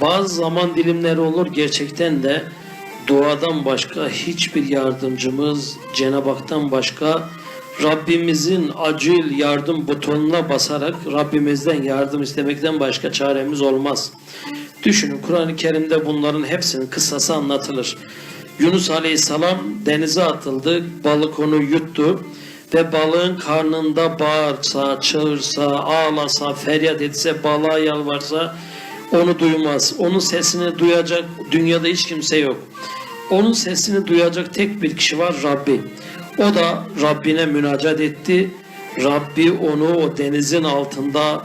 Bazı zaman dilimleri olur gerçekten de duadan başka hiçbir yardımcımız Cenab-ı Hak'tan başka Rabbimizin acil yardım butonuna basarak Rabbimizden yardım istemekten başka çaremiz olmaz. Düşünün Kur'an-ı Kerim'de bunların hepsinin kıssası anlatılır. Yunus Aleyhisselam denize atıldı, balık onu yuttu ve balığın karnında bağırsa, çağırsa, ağlasa, feryat etse, balığa yalvarsa onu duymaz. Onun sesini duyacak dünyada hiç kimse yok. Onun sesini duyacak tek bir kişi var Rabbi. O da Rabbine münacat etti. Rabbi onu o denizin altında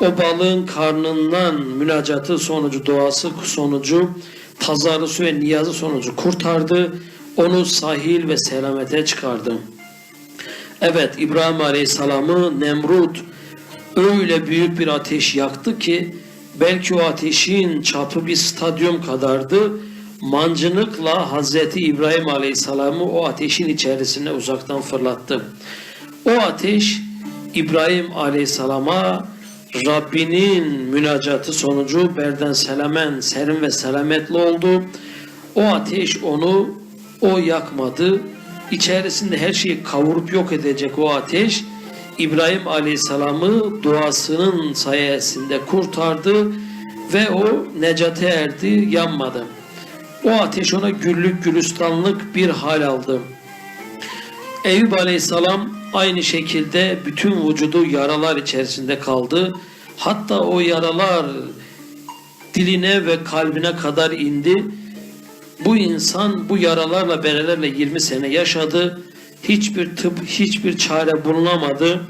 o balığın karnından münacatı sonucu, duası sonucu, tazarrusu ve niyazı sonucu kurtardı. Onu sahil ve selamete çıkardı. Evet İbrahim Aleyhisselam'ı Nemrut öyle büyük bir ateş yaktı ki belki o ateşin çapı bir stadyum kadardı. Mancınıkla Hazreti İbrahim Aleyhisselam'ı o ateşin içerisine uzaktan fırlattı. O ateş İbrahim Aleyhisselam'a Rabbinin münacatı sonucu berden selamen, serin ve selametli oldu. O ateş onu o yakmadı. İçerisinde her şeyi kavurup yok edecek o ateş İbrahim Aleyhisselam'ı duasının sayesinde kurtardı ve o necate erdi, yanmadı. O ateş ona güllük gülistanlık bir hal aldı. Eyüp Aleyhisselam aynı şekilde bütün vücudu yaralar içerisinde kaldı. Hatta o yaralar diline ve kalbine kadar indi. Bu insan bu yaralarla berelerle 20 sene yaşadı. Hiçbir tıp, hiçbir çare bulunamadı.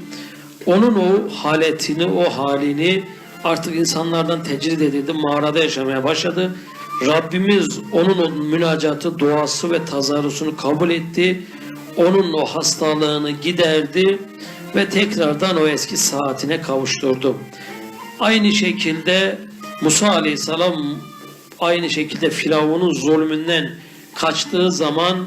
Onun o haletini, o halini artık insanlardan tecrid edildi. Mağarada yaşamaya başladı. Rabbimiz onun o münacatı, duası ve tazarrusunu kabul etti. Onun o hastalığını giderdi ve tekrardan o eski saatine kavuşturdu. Aynı şekilde Musa Aleyhisselam aynı şekilde Firavun'un zulmünden kaçtığı zaman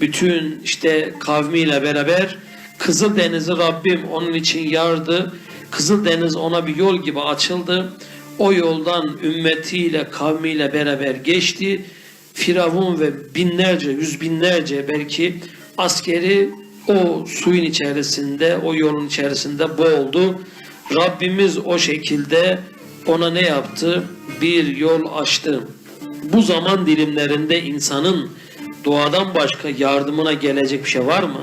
bütün işte kavmiyle beraber Kızıldeniz'i Rabbim onun için yardı. Kızıldeniz ona bir yol gibi açıldı. O yoldan ümmetiyle, kavmiyle beraber geçti. Firavun ve binlerce, yüz binlerce belki askeri o suyun içerisinde, o yolun içerisinde boğuldu. Rabbimiz o şekilde ona ne yaptı? Bir yol açtı. Bu zaman dilimlerinde insanın duadan başka yardımına gelecek bir şey var mı?